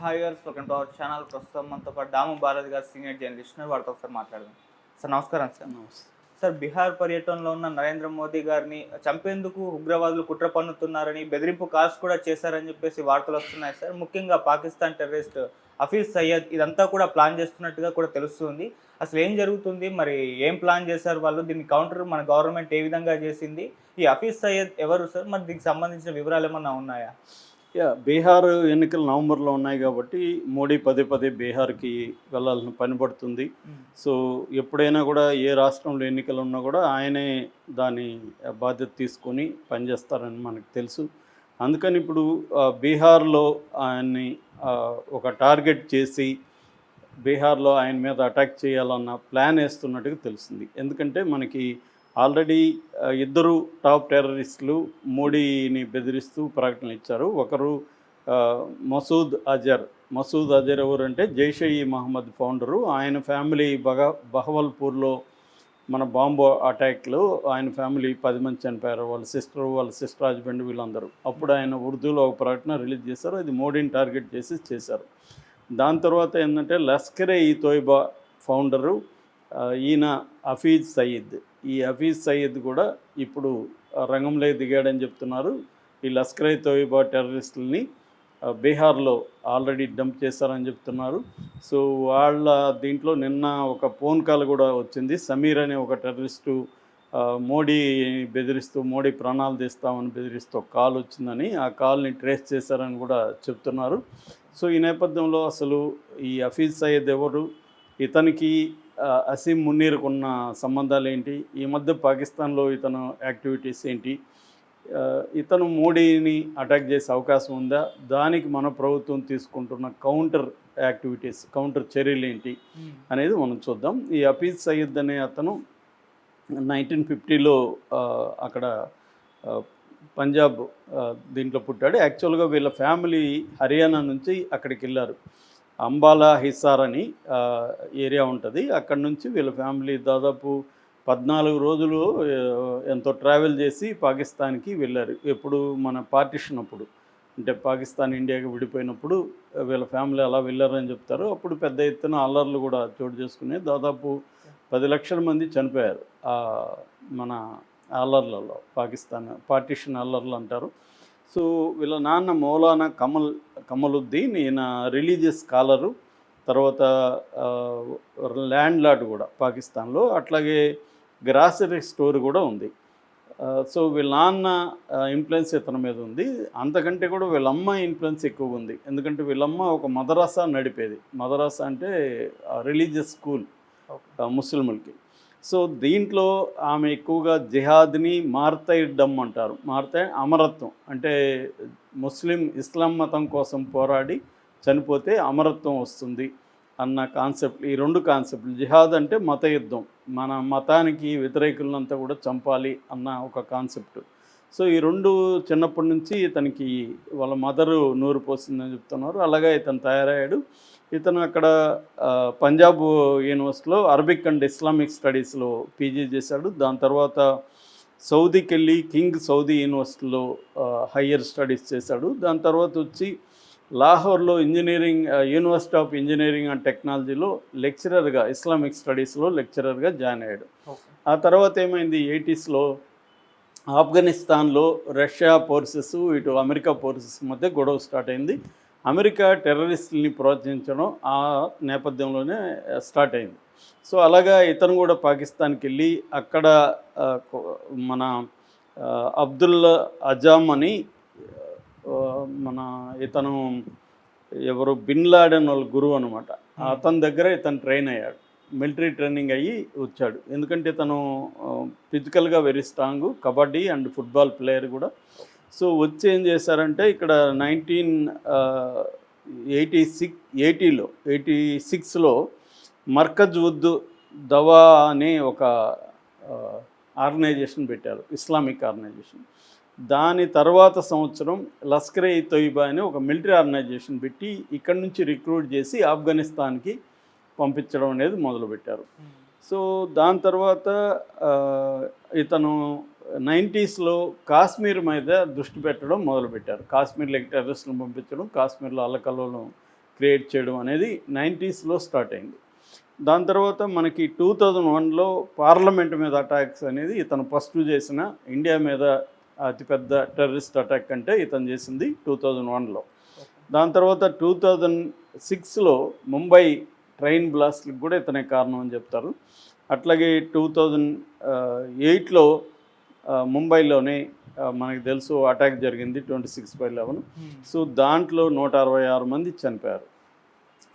Hi గారు welcome to our channel ప్రస్తుతం మనతో పాటు దాము భారత్ గారు సీనియర్ జర్నలిస్ట్. వారితో ఒకసారి మాట్లాడదాం. సార్ నమస్కారం సార్. సార్ బీహార్ పర్యటనలో ఉన్న నరేంద్ర మోదీ గారిని చంపేందుకు ఉగ్రవాదులు కుట్ర పన్నుతున్నారని బెదిరింపు కాల్స్ కూడా చేశారని చెప్పేసి వార్తలు వస్తున్నాయి సార్. ముఖ్యంగా పాకిస్తాన్ టెర్రరిస్ట్ హఫీజ్ సయ్యద్ ఇదంతా కూడా ప్లాన్ చేస్తున్నట్టుగా కూడా తెలుస్తుంది. అసలు ఏం జరుగుతుంది? మరి ఏం ప్లాన్ చేశారు వాళ్ళు? దీన్ని కౌంటర్ మన గవర్నమెంట్ ఏ విధంగా చేసింది? ఈ హఫీజ్ సయ్యద్ ఎవరు సార్? మరి దీనికి సంబంధించిన వివరాలు ఏమన్నా ఉన్నాయా? యా బీహార్ ఎన్నికలు నవంబర్లో ఉన్నాయి కాబట్టి మోడీ పదే పదే బీహార్కి వెళ్ళాల్సిన పని పడుతుంది. సో ఎప్పుడైనా కూడా ఏ రాష్ట్రంలో ఎన్నికలు ఉన్నా కూడా ఆయనే దాని బాధ్యత తీసుకొని పనిచేస్తారని మనకు తెలుసు. అందుకని ఇప్పుడు బీహార్లో ఆయన్ని ఒక టార్గెట్ చేసి బీహార్లో ఆయన మీద అటాక్ చేయాలన్న ప్లాన్ వేస్తున్నట్టుగా తెలిసింది ఎందుకంటే మనకి ఆల్రెడీ ఇద్దరు టాప్ టెర్రరిస్టులు మోడీని బెదిరిస్తూ ప్రకటనలు ఇచ్చారు. ఒకరు మసూద్ అజర్. మసూద్ అజర్ ఎవరు అంటే జైషే ఈ మహమ్మద్ ఫౌండరు ఆయన ఫ్యామిలీ బగ బహవల్పూర్లో మన బాంబు అటాక్లో ఆయన ఫ్యామిలీ పది మంది చనిపోయారు. వాళ్ళ సిస్టర్ వాళ్ళ సిస్టర్ హస్బెండ్ వీళ్ళందరూ. అప్పుడు ఆయన ఉర్దూలో ఒక ప్రకటన రిలీజ్ చేశారు. అది మోడీని టార్గెట్ చేసి చేశారు. దాని తర్వాత ఏంటంటే లస్కరే ఈ తోయిబా ఫౌండరు ఈయన హఫీజ్ సయీద్ ఈ హఫీజ్ సయీద్ కూడా ఇప్పుడు రంగంలో దిగాడని చెప్తున్నారు. ఈ లస్కరే తోయిబా టెర్రరిస్టులని బీహార్లో ఆల్రెడీ డంప్ చేశారని చెప్తున్నారు. సో వాళ్ళ దీంట్లో నిన్న ఒక ఫోన్ కాల్ కూడా వచ్చింది. సమీర్ అనే ఒక టెర్రరిస్టు మోడీ బెదిరిస్తూ మోడీ ప్రాణాలు తీస్తామని బెదిరిస్తూ కాల్ వచ్చిందని ఆ కాల్ని ట్రేస్ చేశారని కూడా చెప్తున్నారు. సో ఈ నేపథ్యంలో అసలు ఈ హఫీజ్ సయ్యద్ ఎవరు? ఇతనికి అసీం మున్నీర్కు ఉన్న సంబంధాలు ఏంటి ఈ మధ్య పాకిస్తాన్లో ఇతను యాక్టివిటీస్ ఏంటి? ఇతను మోడీని అటాక్ చేసే అవకాశం ఉందా? దానికి మన ప్రభుత్వం తీసుకుంటున్న కౌంటర్ యాక్టివిటీస్ కౌంటర్ చర్యలు ఏంటి అనేది మనం చూద్దాం. ఈ హఫీజ్ సయ్యద్ అనే అతను నైన్టీన్ ఫిఫ్టీలో అక్కడ పంజాబ్ దీంట్లో పుట్టాడు. యాక్చువల్గా వీళ్ళ ఫ్యామిలీ హర్యానా నుంచి అక్కడికి వెళ్ళారు. అంబాలా హిసార్ అని ఏరియా ఉంటుంది. అక్కడ నుంచి వీళ్ళ ఫ్యామిలీ దాదాపు పద్నాలుగు రోజులు ఎంతో ట్రావెల్ చేసి పాకిస్తాన్కి వెళ్ళారు. ఎప్పుడు మన పార్టిషన్ అప్పుడు. అంటే పాకిస్తాన్ ఇండియాకి విడిపోయినప్పుడు వీళ్ళ ఫ్యామిలీ అలా వెళ్ళారని చెప్తారు. అప్పుడు పెద్ద ఎత్తున అల్లర్లు కూడా చోటు చేసుకుని దాదాపు పది లక్షల మంది చనిపోయారు మన అల్లర్లలో పాకిస్తాన్ పార్టిషన్ అల్లర్లు అంటారు. సో వీళ్ళ నాన్న మౌలానా కమల్ కమలుద్దీన్ ఈయన రిలీజియస్ స్కాలరు తర్వాత ల్యాండ్ లార్డ్ కూడా పాకిస్తాన్లో. అట్లాగే గ్రాసరీ స్టోర్ కూడా ఉంది. సో వీళ్ళ నాన్న ఇన్ఫ్లుయెన్స్ ఇతని మీద ఉంది. అంతకంటే కూడా వీళ్ళ అమ్మ ఇన్ఫ్లుయెన్స్ ఎక్కువగా ఉంది. ఎందుకంటే వీళ్ళమ్మ ఒక మదరాసా నడిపేది. మదరాసా అంటే రిలీజియస్ స్కూల్ ఆ, ముస్లింలకి. సో దీంట్లో ఆమె ఎక్కువగా జిహాద్ని మార్తయిడ్డం అంటారు. మార్తై అమరత్వం. అంటే ముస్లిం ఇస్లాం మతం కోసం పోరాడి చనిపోతే అమరత్వం వస్తుంది అన్న కాన్సెప్ట్ ఈ రెండు కాన్సెప్ట్లు. జిహాద్ అంటే మత యుద్ధం మన మతానికి వ్యతిరేకులంతా కూడా చంపాలి అన్న ఒక కాన్సెప్ట్. సో ఈ రెండు చిన్నప్పటి నుంచి ఇతనికి వాళ్ళ మదరు నూరు పోసిందని చెప్తున్నారు. అలాగే ఇతను తయారయ్యాడు. ఇతను అక్కడ పంజాబ్ యూనివర్సిటీలో అరబిక్ అండ్ ఇస్లామిక్ స్టడీస్లో పీజీ చేశాడు. దాని తర్వాత సౌదీకి వెళ్ళి King Saudi University higher studies చేశాడు. దాని తర్వాత వచ్చి లాహోర్లో engineering university of engineering and టెక్నాలజీలో లెక్చరర్గా ఇస్లామిక్ స్టడీస్లో లెక్చరర్గా జాయిన్ అయ్యాడు. ఆ తర్వాత ఏమైంది ఎయిటీస్లో ఆఫ్ఘనిస్తాన్లో రష్యా ఫోర్సెస్ ఇటు అమెరికా ఫోర్సెస్ మధ్య గొడవ స్టార్ట్ అయింది. అమెరికా టెర్రరిస్టుల్ని ప్రోత్సహించడం ఆ నేపథ్యంలోనే స్టార్ట్ అయింది. సో అలాగా ఇతను కూడా పాకిస్తాన్కి వెళ్ళి అక్కడ మన అబ్దుల్ అజామ్ అని మన ఇతను ఎవరు? బిన్ లాడెన్ వాళ్ళ గురువు అనమాట అతని దగ్గర ఇతను ట్రైన్ అయ్యాడు. మిలిటరీ ట్రైనింగ్ అయ్యి వచ్చాడు. ఎందుకంటే ఇతను ఫిజికల్గా very strong kabaddi and football player కూడా. సో వచ్చి ఏం చేశారంటే ఇక్కడ నైన్టీన్ ఎయిటీ సిక్స్ ఎయిటీలో ఎయిటీ సిక్స్లో మర్కజ్ ఉద్ దవా అనే ఒక ఆర్గనైజేషన్ పెట్టారు ఇస్లామిక్ ఆర్గనైజేషన్. దాని తర్వాత సంవత్సరం లస్కరే తొయిబా అని ఒక మిలిటరీ ఆర్గనైజేషన్ పెట్టి ఇక్కడి నుంచి రిక్రూట్ చేసి ఆఫ్ఘనిస్తాన్కి పంపించడం అనేది మొదలుపెట్టారు. సో దాని తర్వాత ఇతను నైంటీస్లో కాశ్మీర్ మీద దృష్టి పెట్టడం మొదలుపెట్టారు. కాశ్మీర్లోకి టెర్రరిస్టులను పంపించడం కాశ్మీర్లో అల్లకల్లోలం క్రియేట్ చేయడం అనేది నైంటీస్లో స్టార్ట్ అయింది. దాని తర్వాత మనకి టూ థౌజండ్ వన్లో పార్లమెంట్ మీద అటాక్స్ అనేది ఇతను ఫస్ట్ చేసిన ఇండియా మీద అతిపెద్ద టెర్రరిస్ట్ అటాక్ అంటే ఇతను చేసింది టూ థౌజండ్ వన్లో. దాని తర్వాత టూ థౌజండ్ సిక్స్లో ముంబై ట్రైన్ బ్లాస్ట్కి కూడా ఇతనే కారణం అని చెప్తారు. అట్లాగే టూ థౌజండ్ ఎయిట్లో ముంబైలోనే మనకి తెలుసు అటాక్ జరిగింది twenty six by eleven. So దాంట్లో నూట అరవై ఆరు మంది చనిపోయారు.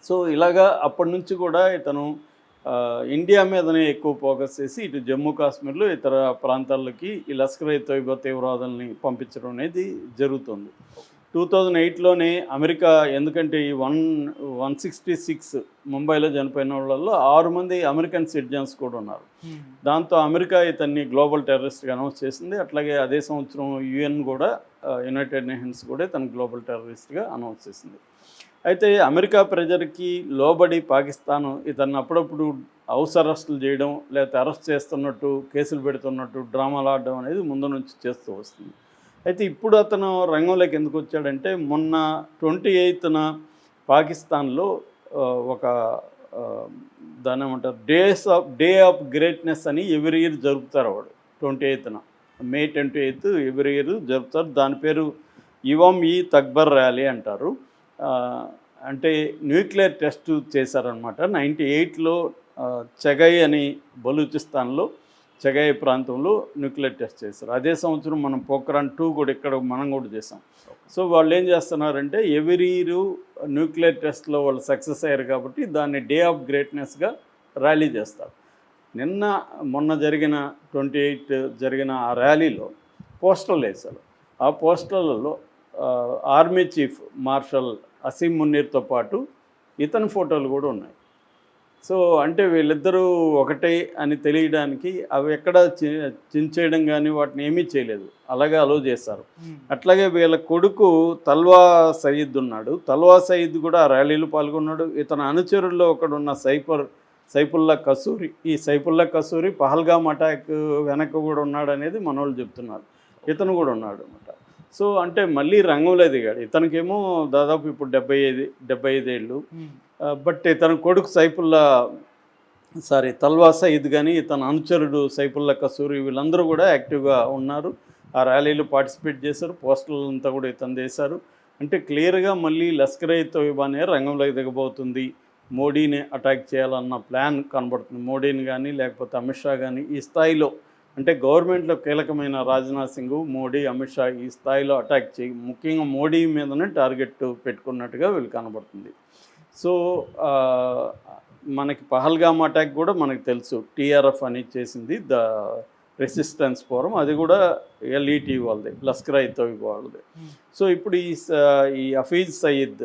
సో ఇలాగా అప్పటి నుంచి కూడా ఇతను ఇండియా మీదనే ఎక్కువ ఫోకస్ చేసి ఇటు జమ్మూ కాశ్మీర్లో ఇతర ప్రాంతాల్లోకి ఈ లష్కర్ తీవ్రవాదుల్ని పంపించడం అనేది జరుగుతుంది. టూ థౌజండ్ ఎయిట్లోనే అమెరికా ఎందుకంటే ఈ వన్ వన్ సిక్స్టీ సిక్స్ ముంబైలో చనిపోయిన వాళ్ళల్లో ఆరు మంది అమెరికన్ సిటిజన్స్ కూడా ఉన్నారు. దాంతో అమెరికా ఇతన్ని గ్లోబల్ టెర్రరిస్ట్గా అనౌన్స్ చేసింది. అట్లాగే అదే సంవత్సరం యుఎన్ కూడా యునైటెడ్ నేషన్స్ కూడా ఇతను గ్లోబల్ టెర్రరిస్ట్గా అనౌన్స్ చేసింది. అయితే అమెరికా ప్రజలకి లోబడి పాకిస్తాన్ ఇతన్ని అప్పుడప్పుడు హౌస్ అరెస్టులు చేయడం లేకపోతే అరెస్ట్ చేస్తున్నట్టు కేసులు పెడుతున్నట్టు డ్రామాలు ఆడడం అనేది ముందు నుంచి చేస్తూ వస్తుంది. అయితే ఇప్పుడు అతను రంగంలోకి ఎందుకు వచ్చాడంటే మొన్న ట్వంటీ ఎయిత్న పాకిస్తాన్లో ఒక దాని ఏమంటారు days of day of greatness అని ఎవ్రీ ఇయర్ జరుపుతారు వాడు twenty ఎయిత్న. May twenty eighth every year జరుపుతారు. దాని పేరు ఇవామ్ ఈ తక్బర్ ర్యాలీ అంటారు. అంటే న్యూక్లియర్ టెస్ట్ చేశారనమాట నైంటీ ఎయిట్లో చెగై అని బలూచిస్తాన్లో చెగై ప్రాంతంలో న్యూక్లియర్ టెస్ట్ చేశారు. అదే సంవత్సరం మనం పోక్రాన్ టూ కూడా ఇక్కడ మనం కూడా చేసాం సో వాళ్ళు ఏం చేస్తున్నారంటే ఎవరీ ఇయర్ న్యూక్లియర్ టెస్ట్లో వాళ్ళు సక్సెస్ అయ్యారు కాబట్టి దాన్ని డే ఆఫ్ గ్రేట్నెస్గా ర్యాలీ చేస్తారు. నిన్న మొన్న జరిగిన ట్వంటీ ఎయిట్ జరిగిన ఆ ర్యాలీలో పోస్టల్ వేశారు. ఆ పోస్టర్లలో ఆర్మీ చీఫ్ మార్షల్ అసీం మున్నీర్తో పాటు ఇతని ఫోటోలు కూడా ఉన్నాయి. సో అంటే వీళ్ళిద్దరూ ఒకటే అని తెలియడానికి అవి ఎక్కడ చించేయడం కానీ వాటిని ఏమీ చేయలేదు. అలాగే అలో చేస్తారు. అట్లాగే వీళ్ళ కొడుకు తల్వా సయీద్ ఉన్నాడు. తల్వా సయీద్ కూడా ర్యాలీలో పాల్గొన్నాడు. ఇతని అనుచరుల్లో ఒకడున్న సైఫర్ సైఫుల్లా కసూరి ఈ సైఫుల్లా కసూరి పహల్గామ్ అటాక్ వెనక కూడా ఉన్నాడు అనేది మనోళ్ళు చెప్తున్నారు. ఇతను కూడా ఉన్నాడు. సో అంటే మళ్ళీ రంగంలో దిగాడు ఇతనికేమో దాదాపు ఇప్పుడు డెబ్బై ఐదు డెబ్బై ఐదేళ్ళు బట్ ఇతని కొడుకు సైఫుల్లా సారీ తల్వా సయీద్ కానీ ఇతని అనుచరుడు సైఫుల్లా కసూరి వీళ్ళందరూ కూడా యాక్టివ్గా ఉన్నారు. ఆ ర్యాలీలో పార్టిసిపేట్ చేశారు. పోస్టర్లు అంతా కూడా ఇతను చేశారు. అంటే క్లియర్గా మళ్ళీ లష్కర్ తోయిబానే రంగంలోకి దిగబోతుంది. మోడీని అటాక్ చేయాలన్న ప్లాన్ కనబడుతుంది. మోడీని కానీ లేకపోతే అమిత్ షా కానీ ఈ స్థాయిలో అంటే గవర్నమెంట్లో కీలకమైన రాజ్నాథ్ సింగ్ మోడీ అమిత్ షా ఈ స్థాయిలో అటాక్ చేయి. ముఖ్యంగా మోడీ మీదనే టార్గెట్ పెట్టుకున్నట్టుగా వీళ్ళు కనబడుతుంది. సో మనకి పహల్గామ్ అటాక్ కూడా మనకు తెలుసు. టీఆర్ఎఫ్ అని చేసింది ద రెసిస్టెన్స్ ఫోరం అది కూడా ఎల్ఈటీ వాళ్ళది లస్కర్ తోయిబా వాళ్ళది. సో ఇప్పుడు ఈ ఈ హఫీజ్ సయీద్